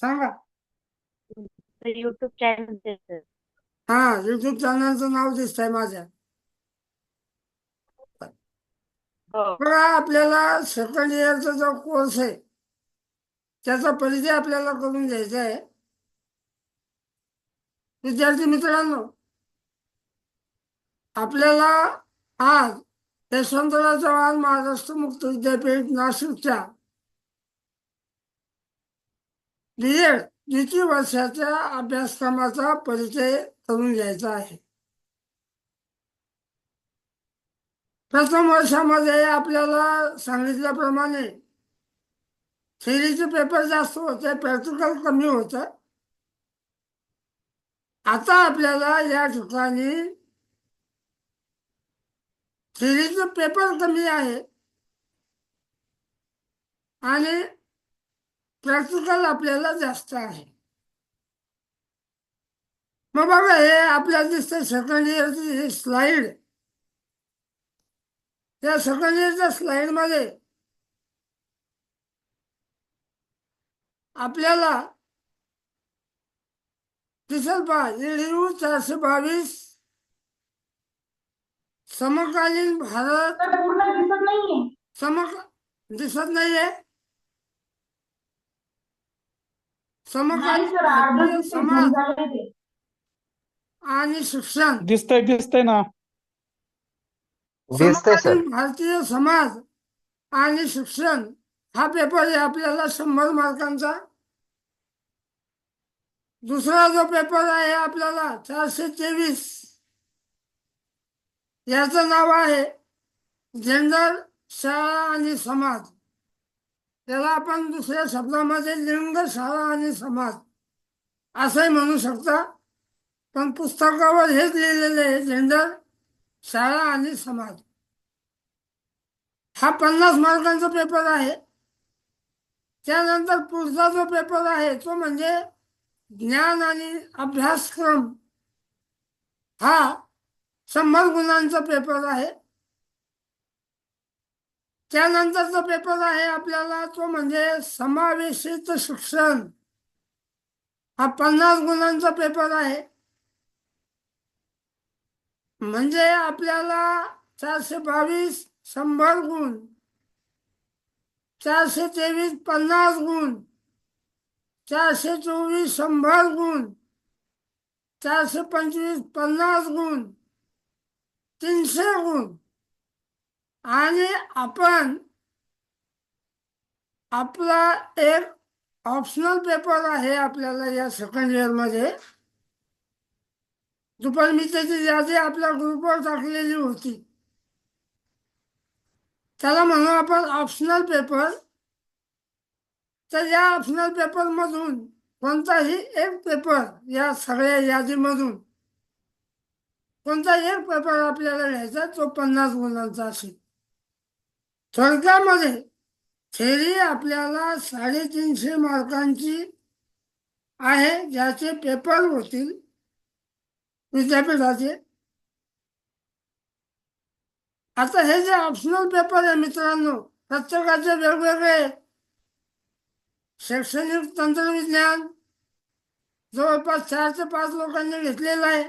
सांगा. YouTube channel हा YouTube चॅनलचं नाव दिसतंय माझ्या. हो. बघा आपल्याला सेकंड इयरचा जो कोर्स आहे त्याचा परिचय आपल्याला करून घ्यायचा आहे. विद्यार्थी मित्रांनो आपल्याला आज यशवंतराव चव्हाण महाराष्ट्र मुक्त विद्यापीठ नाशिकच्या बी द्वितीय वर्षाच्या अभ्यासक्रमाचा परिचय करून घ्यायचा आहे? प्रथम वर्षामध्ये आपल्याला सांगितल्याप्रमाणे थेरीचे पेपर जास्त होते प्रॅक्टिकल कमी होतं. आता आपल्याला या ठिकाणी थेरीचे पेपर कमी आहे. आणि प्रॅक्टिकल आपल्याला जास्त आहे. मग बघा हे आपल्याला दिसतं सेकंड इयरची ही स्लाइड या सेकंड इयरच्या स्लाइडमध्ये आपल्याला दिसेल पहा EDU चारशे बावीस समकालीन भारत पूर्ण दिसत नाहीये. समक दिसत नाहीये? समाज ते. आणि शिक्षण. दिसतंय दिसतंय ना. दिसतंय सर. समकालीन भारतीय समाज आणि शिक्षण हा पेपर आहे आपल्याला शंभर मार्कांचा. दुसरा जो पेपर आहे आपल्याला चारशे तेवीस. याचं नाव आहे जेंडर शाळा आणि समाज. त्याला आपण दुसऱ्या शब्दामध्ये लिंग शाळा आणि समाज असंही म्हणू शकता. पण पुस्तकावर हेच लिहिलेलं आहे जेंडर शाळा आणि समाज. हा पन्नास मार्कांचा पेपर आहे. त्यानंतर पुढचा जो पेपर आहे तो म्हणजे ज्ञान आणि अभ्यासक्रम. हा शंभर गुणांचा पेपर आहे. त्यानंतरचा पेपर आहे आपल्याला तो म्हणजे समावेशित शिक्षण. हा पन्नास गुणांचा पेपर आहे. म्हणजे आपल्याला चारशे बावीस शंभर गुण चारशे तेवीस पन्नास गुण चारशे चोवीस शंभर गुण चारशे पंचवीस पन्नास गुण तीनशे गुण. आणि आपण आपला एक ऑप्शनल पेपर आहे आपल्याला या सेकंड इयरमध्ये दुपारी मी त्याची यादी आपल्या ग्रुपवर टाकलेली होती. त्याला म्हणू आपण ऑप्शनल पेपर तर या ऑप्शनल पेपरमधून कोणताही एक पेपर या सगळ्या यादीमधून कोणता एक पेपर आपल्याला घ्यायचा तो पन्नास गुणांचा असेल. थोडक्यामध्ये थेरी आपल्याला साडेतीनशे मार्कांची आहे ज्याचे पेपर होतील विद्यापीठाचे. आता हे जे ऑप्शनल पेपर आहे मित्रांनो प्रत्येकाचे वेगवेगळे शैक्षणिक तंत्रविज्ञान जवळपास चार ते पाच लोकांनी घेतलेलं आहे.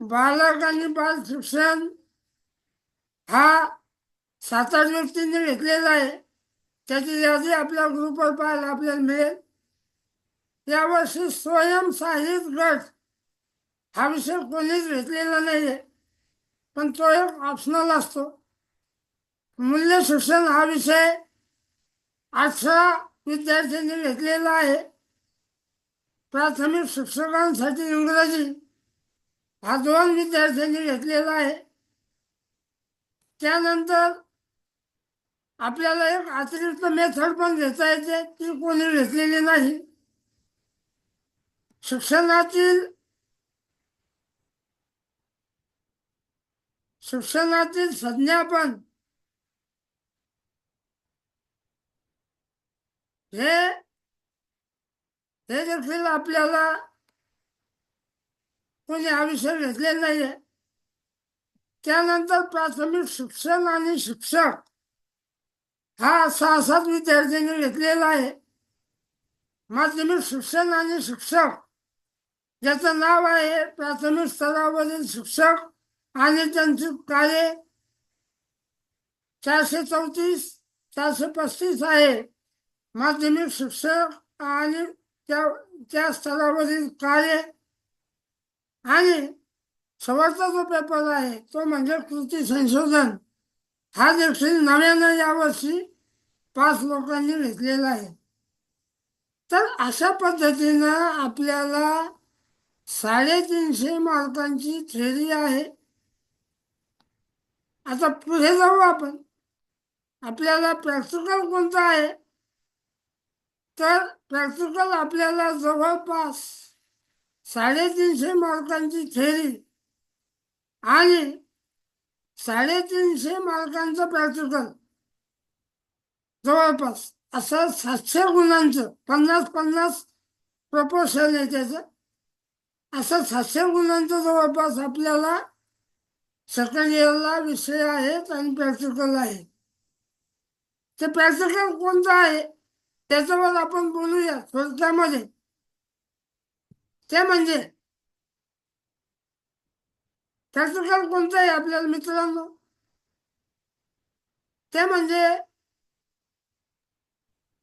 बालक आणि बाल शिक्षण हा सात आठ व्यक्तींनी घेतलेला आहे. त्याची यादी आपल्या ग्रुपवर पाहायला आपल्याला मिळेल. यावर्षी स्वयंसाहित गट हा विषय कोणीच घेतलेला नाही आहे पण तो एक ऑप्शनल असतो. मूल्य शिक्षण हा विषय अठरा विद्यार्थ्यांनी घेतलेला आहे. प्राथमिक शिक्षकांसाठी इंग्रजी हा दोन विद्यार्थ्यांनी घेतलेला आहे. त्यानंतर आपल्याला एक अतिरिक्त मेथड पण घेता येते ती कोणी घेतलेली नाही. शिक्षणातील शिक्षणातील संज्ञापन हे हे देखील आपल्याला कोणी आयुष्य घेतलेलं नाहीये. नाही आहे त्यानंतर प्राथमिक शिक्षण आणि शिक्षक हा सहा सात विद्यार्थ्यांनी घेतलेला आहे माध्यमिक शिक्षण आणि शिक्षक ज्याचं नाव आहे प्राथमिक स्तरावरील शिक्षक आणि त्यांची कार्य चारशे चौतीस चारशे पस्तीस आहे माध्यमिक शिक्षक आणि त्या त्या स्तरावरील कार्य आणि शेवटचा जो पेपर आहे तो म्हणजे कृती संशोधन. हा देखील नव्यानं यावर्षी पाच लोकांनी घेतलेला आहे. तर अशा पद्धतीनं आपल्याला साडेतीनशे मार्कांची थेरी आहे. आता पुढे जाऊ आपण. आपल्याला प्रॅक्टिकल कोणतं आहे? तर प्रॅक्टिकल आपल्याला जवळपास साडेतीनशे मार्कांची थेरी आणि साडेतीनशे मार्कांचं प्रॅक्टिकल जवळपास असं सातशे गुणांचं पन्नास पन्नास प्रपोर्शन आहे त्याचं. असं सातशे गुणांचं जवळपास आपल्याला सेकंड इयरला विषय आहेत आणि प्रॅक्टिकल आहे ते प्रॅक्टिकल कोणतं आहे? त्याच्यावर आपण बोलूया. थोडक्यामध्ये ते म्हणजे प्रॅक्टिकल कोणतं आहे आपल्याला मित्रांनो? ते म्हणजे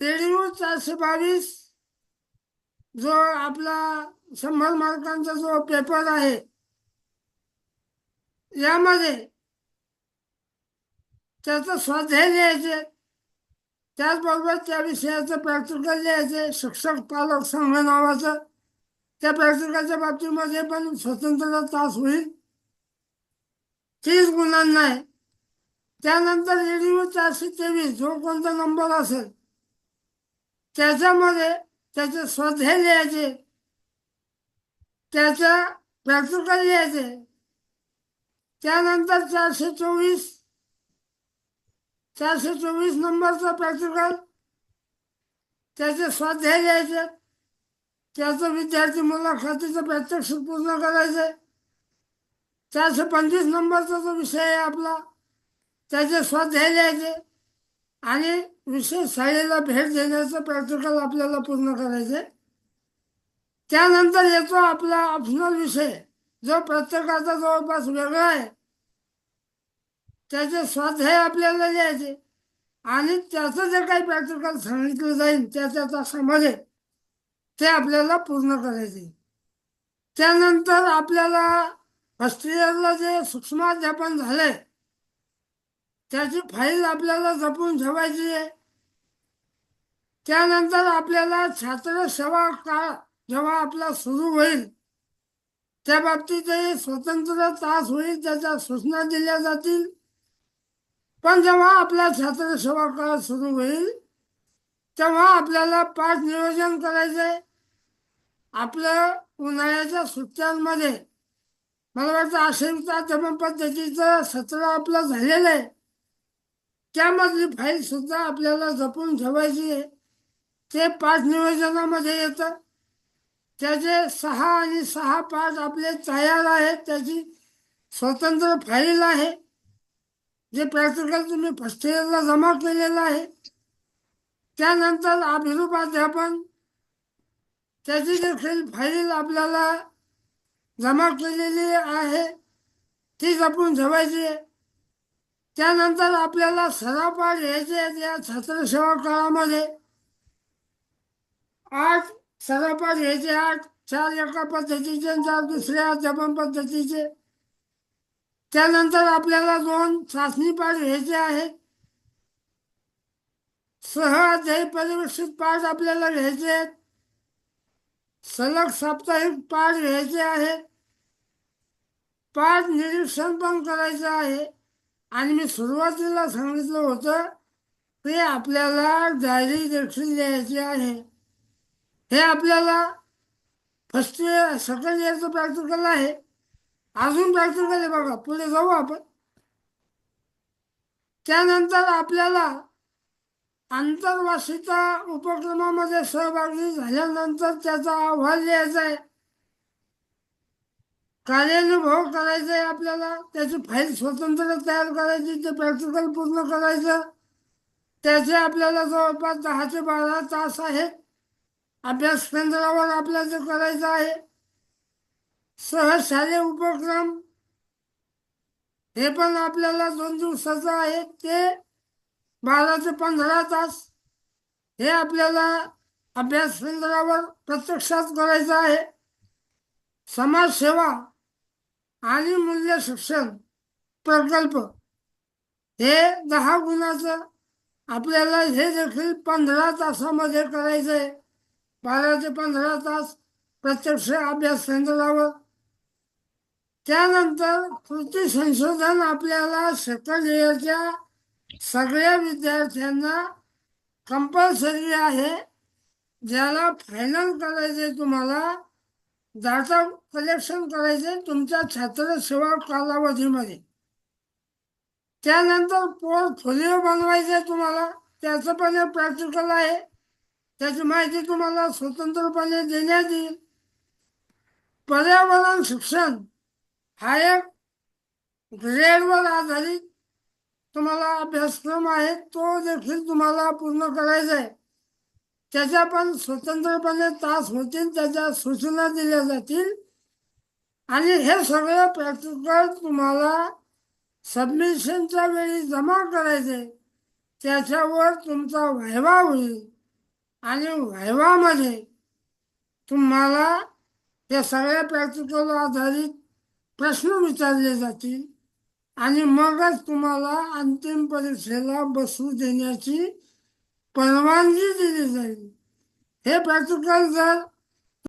रेडिओ चारशे बावीस जो आपला शंभर मार्कांचा जो पेपर आहे यामध्ये त्याचं स्वाध्याय लिहायचे त्याचबरोबर त्या विषयाचं प्रॅक्टिकल लिहायचे शिक्षक पालक संघ नावाचं त्या प्रॅक्टिकलच्या बाबतीमध्ये पण स्वतंत्र तास होईल. तीस गुणांना आहे त्यानंतर रेडिओ चारशे तेवीस जो कोणता नंबर असेल त्याच्यामध्ये त्याचे स्वाध्याय लिहायचे. त्याच्या प्रॅक्टिकल लिहायचे. त्यानंतर चारशे चोवीस चारशे चोवीस नंबरचा प्रॅक्टिकल त्याचे स्वाध्याय लिहायचे. त्याचं विद्यार्थी मुलाखतीचं प्रत्यक्ष पूर्ण करायचं. चारशे पंचवीस नंबरचा जो विषय आहे आपला त्याचे स्वाध्याय लिहायचे आणि विशेष शाळेला भेट देण्याचं प्रॅक्टिकल आपल्याला पूर्ण करायचे. त्यानंतर येतो आपला ऑप्शनल विषय जो प्रत्येकाचा जवळपास वेगळा आहे. त्याचे स्वाध्याय आपल्याला लिहायचे आणि त्याचं जे काही प्रॅक्टिकल सांगितलं जाईल त्याच्या तासामध्ये ते आपल्याला पूर्ण करायचे. त्यानंतर आपल्याला फर्स्ट इयरला जे सूक्ष्माध्यापन झाले त्याची फाईल आपल्याला जपून ठेवायची आहे. त्यानंतर आपल्याला छात्र सेवा काळ जेव्हा आपला सुरू होईल त्या बाबतीतही स्वतंत्र तास होईल त्याच्या सूचना दिल्या जातील. पण जेव्हा आपला छात्र सेवा काळ सुरू होईल तेव्हा आपल्याला पाठ नियोजन करायचंय. आपलं उन्हाळ्याच्या सुट्ट्यांमध्ये मला वाटतं आश्रमता पद्धतीचं सत्र आपलं झालेलं आहे. त्यामधली फाईल सुद्धा आपल्याला जपून ठेवायची आहे. ते पाठ नियोजनामध्ये येतं. त्याचे सहा आणि सहा पाठ आपले तयार आहेत. त्याची स्वतंत्र फाईल आहे. जे प्रॅक्टिकल तुम्ही फर्स्ट इयरला जमा केलेलं आहे. त्यानंतर अभिरूपाध्यापन त्याची देखील फाईल आपल्याला जमा केलेली आहे. ती जपून ठेवायची. त्यानंतर आपल्याला सरापाठ घ्यायचे आहेत या छात्रसेवा काळामध्ये. आठ सरापाठ घ्यायचे आठ चार एका पद्धतीचे चार दुसऱ्या जपन पद्धतीचे. त्यानंतर आपल्याला दोन चाचणी पाठ घ्यायचे आहेत सह अध्यायी परिवेशित पाठ आपल्याला घ्यायचे आहेत. सलग साप्ताहिक पाठ घ्यायचे आहेत पाठ निरीक्षण पण करायचं आहे. आणि मी सुरुवातीला सांगितलं होतं ते आपल्याला डायरी देखील द्यायची आहे. हे आपल्याला फर्स्ट इयर सेकंड इयरचं प्रॅक्टिकल आहे. अजून प्रॅक्टिकल आहे बघा पुढे जाऊ आपण. त्यानंतर आपल्याला आंतरवासिता उपक्रमामध्ये सहभागी झाल्यानंतर त्याचा अहवाल लिहायचा आहे. कार्यानुभव करायचा आहे आपल्याला त्याची फाईल स्वतंत्र तयार करायची ते प्रॅक्टिकल पूर्ण करायचं. त्याचे आपल्याला जवळपास दहा ते बारा तास आहेत अभ्यास केंद्रावर आपल्याला जे करायचं आहे. सहज शालेय उपक्रम हे पण आपल्याला दोन दिवसाचं आहे. ते बारा ते पंधरा तास हे आपल्याला अभ्यास केंद्रावर प्रत्यक्षात करायचं आहे. समाजसेवा आणि मूल्य शिक्षण प्रकल्प हे दहा गुणाचं आपल्याला हे देखील पंधरा तासामध्ये करायचं आहे बारा ते पंधरा तास प्रत्यक्ष अभ्यास केंद्रावर. त्यानंतर कृती संशोधन आपल्याला सेकंड इयरच्या सगळ्या विद्यार्थ्यांना कंपल्सरी आहे. ज्याला फायनल करायचे तुम्हाला डाटा कलेक्शन करायचे तुमच्या छात्रसेवा कालावधीमध्ये. त्यानंतर पोर्टफोलिओ बनवायचे तुम्हाला. त्याचं पण एक प्रॅक्टिकल आहे. त्याची माहिती तुम्हाला स्वतंत्रपणे देण्यात येईल. पर्यावरण शिक्षण हा एक ग्रेडवर आधारित तुम्हाला अभ्यासक्रम आहे. तो देखील तुम्हाला पूर्ण करायचा आहे. त्याच्या पण स्वतंत्रपणे तास होतील त्याच्या सूचना दिल्या जातील. आणि हे सगळं प्रॅक्टिकल तुम्हाला सबमिशनच्या वेळी जमा करायचे. त्याच्यावर तुमचा व्हायवा होईल. आणि व्हायवामध्ये तुम्हाला या सगळ्या प्रॅक्टिकल आधारित प्रश्न विचारले जातील. आणि मगच तुम्हाला अंतिम परीक्षेला बसू देण्याची परवानगी दिली जाईल हे प्रॅक्टिकल जर